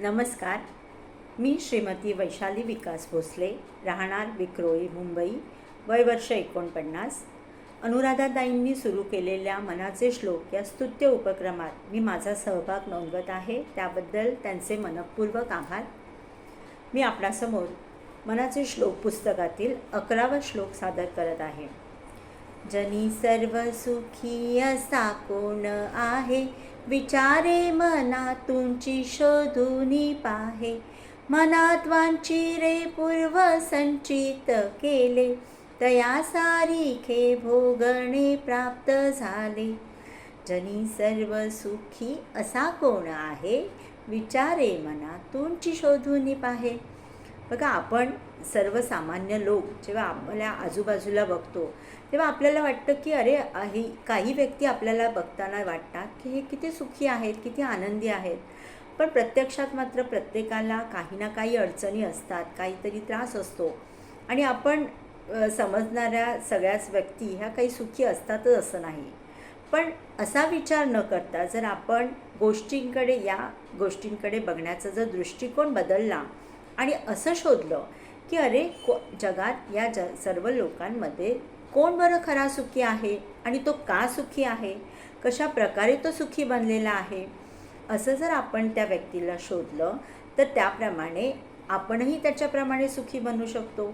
नमस्कार. मी श्रीमती वैशाली विकास भोसले राहणार विक्रोळी मुंबई वय वर्ष एकोणपन्नास. अनुराधाताईंनी सुरू केलेल्या मनाचे श्लोक या स्तुत्य उपक्रमात मी माझा सहभाग नोंदवत आहे त्याबद्दल त्यांचे मनपूर्वक आभार. मी आपणासमोर मनाचे श्लोक पुस्तकातील अकरावा श्लोक सादर करत आहे. जनी सर्व सुखी असा कोण आहे? विचारे मना तुमची शोधुनी पाहे. मनात वांचिरे पूर्व संचित केले. तया सारिखे भोगणे प्राप्त झाले. जनी सर्व सुखी असा कोण आहे? विचारे मना तुमची शोधुनी पाहे. बघा आपण सर्वसामान्य लोक जेव्हा आपल्या आजूबाजूला बघतो तेव्हा आपल्याला वाटतं की अरे ही काही व्यक्ती आपल्याला बघताना वाटतात की हे किती सुखी आहेत किती आनंदी आहेत. पण प्रत्यक्षात मात्र प्रत्येकाला काही ना काही अडचणी असतात काहीतरी त्रास असतो. आणि आपण समजणाऱ्या सगळ्याच व्यक्ती ह्या काही सुखी असतातच असं नाही. पण असा विचार न करता जर आपण गोष्टींकडे या गोष्टींकडे बघण्याचा जर दृष्टिकोन बदलला आणि असं शोधलं की अरे को जगात या ज सर्व लोकांमध्ये कोण बरं खरा सुखी आहे आणि तो का सुखी आहे? कशा प्रकारे तो सुखी बनलेला आहे? असं जर आपण त्या व्यक्तीला शोधलं तर त्याप्रमाणे आपणही त्याच्याप्रमाणे सुखी बनू शकतो.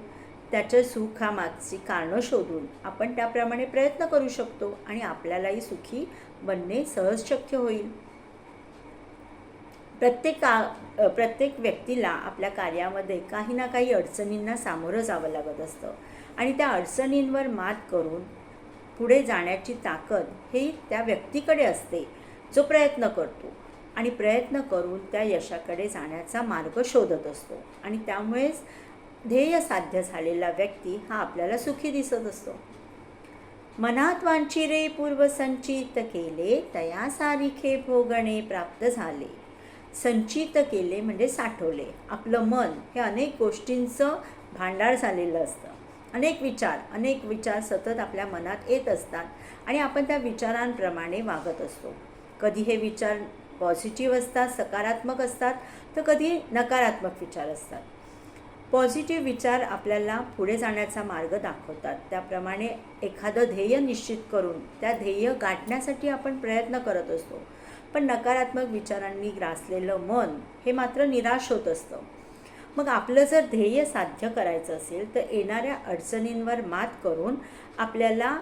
त्याच्या सुखामागची कारणं शोधून आपण त्याप्रमाणे प्रयत्न करू शकतो आणि आपल्यालाही सुखी बनणे सहज शक्य होईल. प्रत्येक का प्रत्येक व्यक्तीला आपल्या कार्यामध्ये काही ना काही अडचणींना सामोरं जावं लागत असतं. आणि त्या अडचणींवर मात करून पुढे जाण्याची ताकद ही त्या व्यक्तीकडे असते जो प्रयत्न करतो. आणि प्रयत्न करून त्या यशाकडे जाण्याचा मार्ग शोधत असतो. आणि त्यामुळेच ध्येय साध्य झालेला व्यक्ती हा आपल्याला सुखी दिसत असतो. मनात वांचिरे पूर्वसंचित केले तया सारिखे भोगणे प्राप्त झाले. संचित केले म्हणजे साठवले. आपलं मन हे अनेक गोष्टींचं भांडार झालेलं असतं. अनेक विचार अनेक विचार सतत आपल्या मनात येत असतात आणि आपण त्या विचारांप्रमाणे वागत असतो. कधी हे विचार पॉझिटिव्ह असतात सकारात्मक असतात तर कधी नकारात्मक विचार असतात. पॉझिटिव्ह विचार आपल्याला पुढे जाण्याचा मार्ग दाखवतात. त्याप्रमाणे एखादं ध्येय निश्चित करून त्या ध्येय गाठण्यासाठी आपण प्रयत्न करत असतो. पण नकारात्मक विचारांनी ग्रासलेलं मन हे मात्र निराश होत असतं. मग आपलं जर ध्येय साध्य करायचं असेल तर येणाऱ्या अडचणींवर मात करून आपल्याला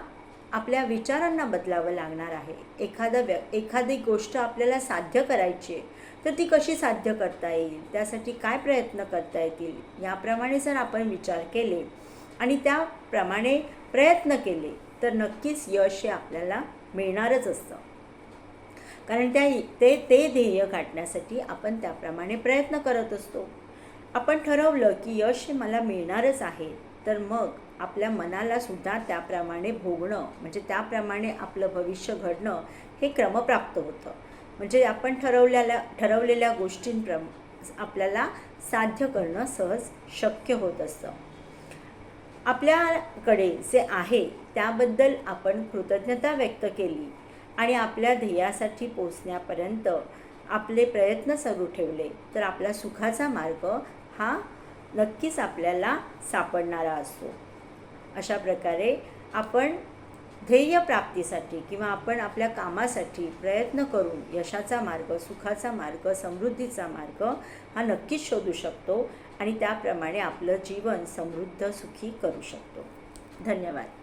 आपल्या विचारांना बदलावं लागणार आहे. एखादा व्य एखादी गोष्ट आपल्याला साध्य करायची आहे तर ती कशी साध्य करता येईल? त्यासाठी काय प्रयत्न करता येतील? याप्रमाणे जर आपण विचार केले आणि त्याप्रमाणे प्रयत्न केले तर नक्कीच यश हे आपल्याला मिळणारच असतं. कारण त्या ते ते ध्येय गाठण्यासाठी आपण त्याप्रमाणे प्रयत्न करत असतो. आपण ठरवलं की यश हे मला मिळणारच आहे तर मग आपल्या मनाला सुद्धा त्याप्रमाणे भोगणं म्हणजे त्याप्रमाणे आपलं भविष्य घडणं हे क्रमप्राप्त होतं. म्हणजे आपण ठरवलेल्या ठरवलेल्या गोष्टींप्र आपल्याला साध्य करणं सहज शक्य होत असतं. आपल्याकडे जे आहे त्याबद्दल आपण कृतज्ञता व्यक्त केली. आणि आपल्या ध्येयासाठी पोचण्यापर्यंत आपले प्रयत्न सुरू ठेवले तर आपला सुखाचा मार्ग हा नक्कीच आपल्याला सापडणारा असतो. अशा प्रकारे आपण ध्येय प्राप्तीसाठी किंवा आपण आपल्या कामासाठी प्रयत्न करून यशाचा मार्ग सुखाचा मार्ग समृद्धीचा मार्ग हा नक्कीच शोधू शकतो आणि त्याप्रमाणे आपलं जीवन समृद्ध सुखी करू शकतो. धन्यवाद.